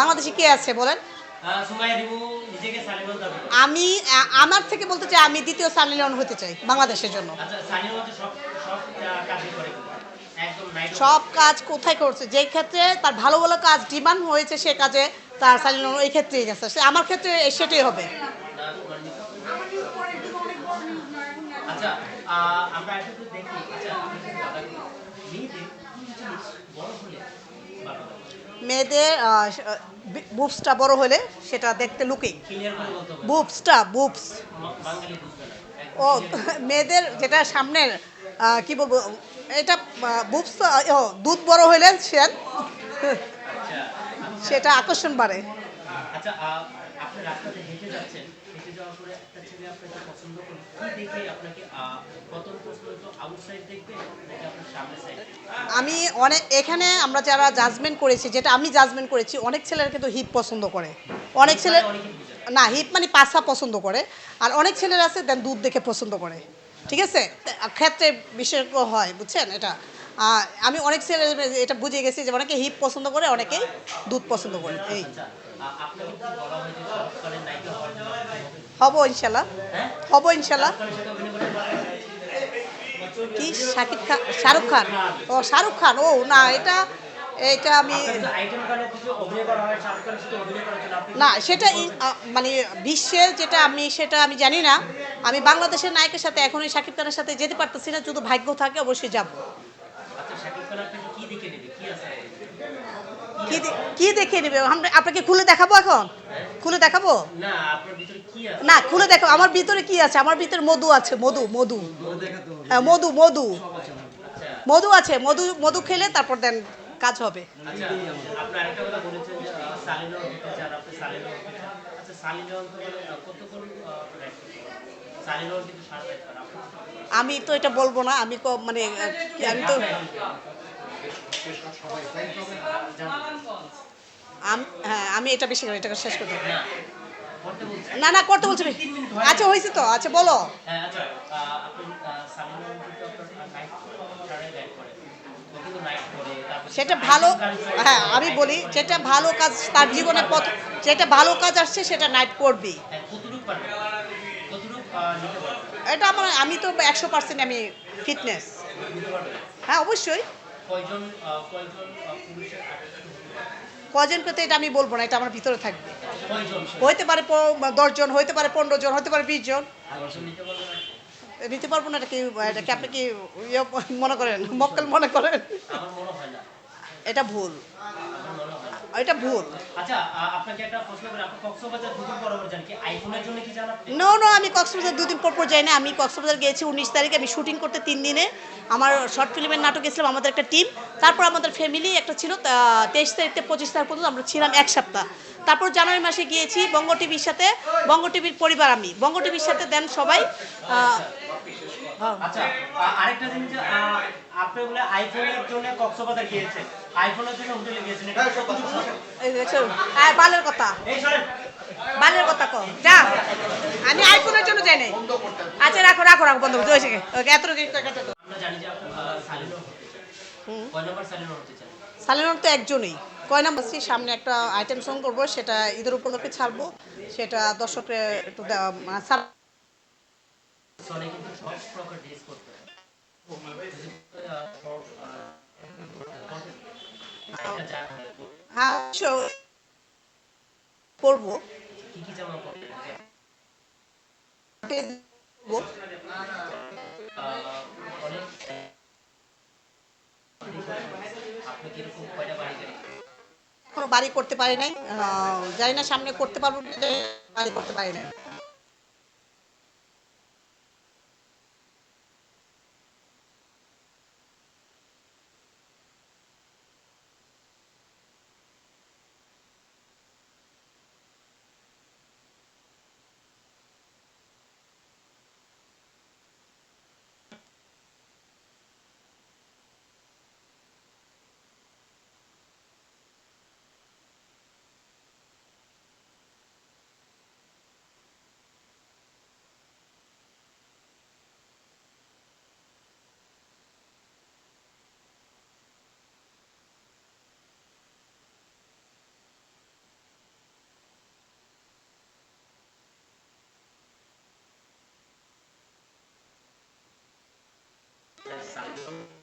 বাংলাদেশে কে আছে বলেন? করে। আমি আমার থেকে বলতে চাই আমি দ্বিতীয় সানি লিওন হতে চাই বাংলাদেশের জন্য। আচ্ছা সব কাজ কোথায় করছে? যেই ক্ষেত্রে তার ভালো ভালো কাজ ডিমান্ড হয়েছে সে কাজে তার সানি লিওন এই ক্ষেত্রেই গেছে। সে আমার ক্ষেত্রে সেটাই হবে। আচ্ছা আমরা একটু দেখি। আচ্ছা বড় হলে মেয়েদের বুবসটা বড় হলে সেটা দেখতে লুকিং বুপসটা বুপস বুবসটা বুবস ও মেয়েদের যেটা সামনের কি বলব এটা বুবস দুধ বড় হলে সে আচ্ছা সেটা আকর্ষণ বাড়ে। আচ্ছা আপনি রাস্তাতে হেঁটে যাচ্ছেন ছেলে আপনাকে পছন্দ করে কি দেখে আপনাকে প্রশ্ন তো আউটসাইড দেখবে নাকি আপনার সামনের সাইড আমি অনেক এখানে আমরা যারা জাজমেন্ট করেছি যেটা আমি জাজমেন্ট করেছি অনেক ছেলেরা কিন্তু হিপ পছন্দ করে। অনেক ছেলে না। না হিপ মানে পাসা পছন্দ করে। আর অনেক ছেলেরা আছে দেন দুধ দেখে পছন্দ করে। ঠিক আছে? ক্ষেত্রে বিশেষজ্ঞ হয় বুঝছেন এটা? আমি অনেক ছেলে এটা বুঝে গেছি যে অনেকে হিপ পছন্দ করে অনেকে দুধ পছন্দ করে। এই। হব ইনশাল্লাহ হব ইনশাল্লাহ? কি? শাকিব খান শাহরুখ খান? ও, শাহরুখ খান। ও, না, এটা এটা আমি না, সেটা মানে বিশ্বের যেটা আমি, সেটা আমি জানি না। আমি বাংলাদেশের নায়কের সাথে এখন এই শাকিব খানের সাথে যেতে পারতেছি না। যদি ভাগ্য থাকে, অবশ্যই যাব আচ্ছা শাকিব খান আপনাকে কি দেখে নেবে কি আছে কি দেখে নেবে আমরা আপনাকে খুলে দেখাবো এখন? খুলে দেখাবো? না খুলে দেখো আমার ভিতরে কি আছে? আমার ভিতরে মধু আছে মধু মধু। হ্যাঁ মধু মধু। মধু আছে মধু মধু খেলে তারপর দেন কাজ হবে। আচ্ছা আচ্ছা আমি তো এটা বলব না আমি মানে আমি তো আম- হ্যাঁ আমি এটা বেশি করে এটাকে শেষ করতে না না করতে বলছি আচ্ছা হয়েছে তো আচ্ছা বলো। হ্যাঁ আচ্ছা সেটা ভালো হ্যাঁ আমি বলি যেটা ভালো কাজ তার জীবনে পথ যেটা ভালো কাজ আসছে সেটা নাইট করবি। হ্যাঁ, এটা আমার আমি তো একশো পার্সেন্ট আমি ফিটনেস হ্যাঁ অবশ্যই। কয়জন আহ, কয়জন আহ, পুরুষের আকর্ষণ কজন পেতে এটা আমি বলব না এটা আমার ভিতরে থাকবে। হইতে পারে দশজন হইতে পারে পনেরো জন হতে পারে বিশ জন নিতে পারবে না এটা কি এটা কি আপনি কি ইয়ে মনে করেন মক্কেল মনে করেন? এটা ভুল। এটা ভুল। আচ্ছা নো আমি কক্সবাজার দুদিন পর পর যাই না আমি কক্সবাজার গিয়েছি উনিশ তারিখে আমি শুটিং করতে তিন দিনে। আমার শর্ট ফিল্মের নাটক গেছিলাম আমাদের একটা টিম তারপর আমাদের ফ্যামিলি একটা ছিল তেইশ তারিখ থেকে পঁচিশ তারিখ পর্যন্ত আমরা ছিলাম এক সপ্তাহ। তারপর জানুয়ারি মাসে গিয়েছি বঙ্গ টিভির সাথে বঙ্গ টিভির পরিবার আমি। বঙ্গ টিভির সাথে দেন সবাই হ্যাঁ। আচ্ছা আরেকটা জিনিস আপনি বলে আইফোনের জন্য কক্সবাজার গিয়েছেন। আইফোনের জন্য হোটেলে গিয়েছেন এটা হ্যাঁ বালের কথা। এই শোনেন বালের কথা কো যা আমি আইফোনের জন্য যাই নাই। আচ্ছা রাখো রাখো রাখো বন্ধ করতে হয়েছে এত আমরা জানি যে আপনি আ, সালিনও হতে চান। হুম। কয় নম্বর সালিনও হতে চান? তো একজনই। কয় নাম্বার? সি সামনে একটা আইটেম সং করব সেটা ঈদের উপলক্ষে ছাড়বো। সেটা দর্শকের একটু মানে হয়। করব বাড়ি করতে পারি নাই। জানি না সামনে করতে পারব বাড়ি করতে পারি নাই। Salud.